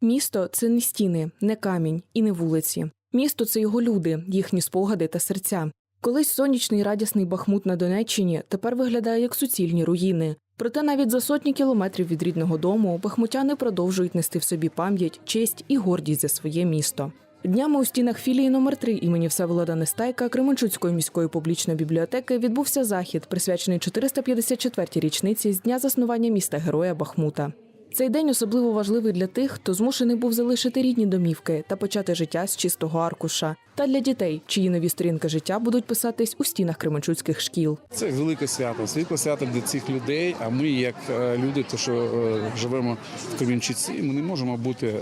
Місто це не стіни, не камінь і не вулиці. Місто це його люди, їхні спогади та серця. Колись сонячний радісний Бахмут на Донеччині тепер виглядає як суцільні руїни. Проте навіть за сотні кілометрів від рідного дому бахмутяни продовжують нести в собі пам'ять, честь і гордість за своє місто. Днями у стінах філії номер 3 імені Всеволода Нестайка Кременчуцької міської публічної бібліотеки відбувся захід, присвячений 454-й річниці з дня заснування міста Героя Бахмута. Цей день особливо важливий для тих, хто змушений був залишити рідні домівки та почати життя з чистого аркуша, та для дітей, чиї нові сторінки життя будуть писатись у стінах кременчуцьких шкіл. Це велике свято, світле свято для цих людей. А ми, як е, люди, то що е, живемо в Кремінчуці, ми не можемо бути е,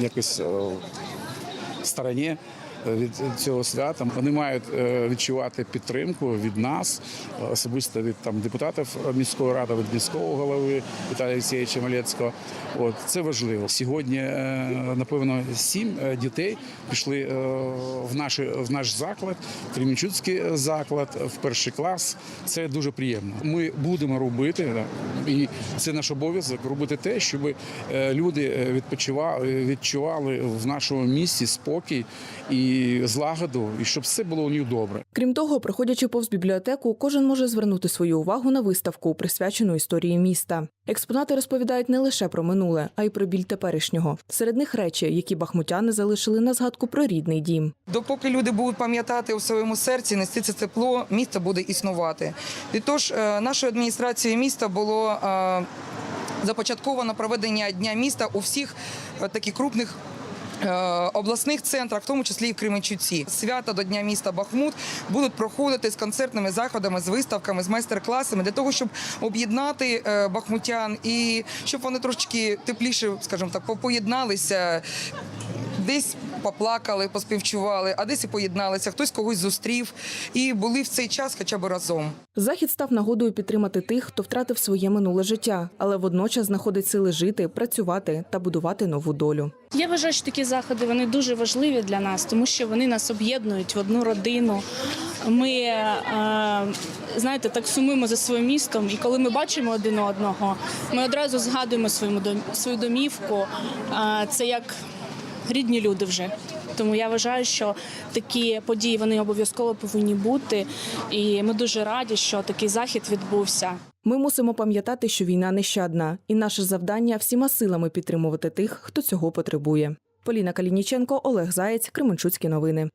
якось в стороні від цього свята. Вони мають е, відчувати підтримку від нас, особисто від там депутатів міської ради, від міського голови Віталія Олексійовича Малецького. От це важливо. Сьогодні, е, напевно, сім е, дітей пішли в наш, в наш заклад, Кремінчуцький заклад, в перший клас. Це дуже приємно. Ми будемо робити, і це наш обов'язок робити те, щоб люди відпочивали, відчували в нашому місті спокій і злагоду, і щоб все було у них добре. Крім того, проходячи повз бібліотеку, кожен може звернути свою увагу на виставку, присвячену історії міста. Експонати розповідають не лише про минуле, а й про біль теперішнього. Серед них речі, які бахмутяни залишили на згадку про рідний дім. Допоки люди будуть пам'ятати у своєму серці, нести це тепло, місто буде існувати. Відтож е, нашою адміністрацією міста було е, започатковано проведення дня міста у всіх е, таких крупних. Е, Обласних центрах, в тому числі і в Кременчуці, свята до Дня міста Бахмут будуть проходити з концертними заходами, з виставками, з майстер-класами для того, щоб об'єднати е, бахмутян і щоб вони трошки тепліше, скажімо так, по- поєдналися десь поплакали, поспівчували, а десь і поєдналися, хтось когось зустрів і були в цей час хоча б разом. Захід став нагодою підтримати тих, хто втратив своє минуле життя, але водночас знаходить сили жити, працювати та будувати нову долю. Я вважаю, що такі заходи вони дуже важливі для нас, тому що вони нас об'єднують в одну родину. Ми е, знаєте, так сумуємо за своїм містом, і коли ми бачимо один одного, ми одразу згадуємо свою дом- свою домівку. Е, Це як рідні люди вже. Тому я вважаю, що такі події вони обов'язково повинні бути. І ми дуже раді, що такий захід відбувся. Ми мусимо пам'ятати, що війна нещадна, і наше завдання всіма силами підтримувати тих, хто цього потребує. Поліна Калініченко, Олег Заєць, Кременчуцькі новини.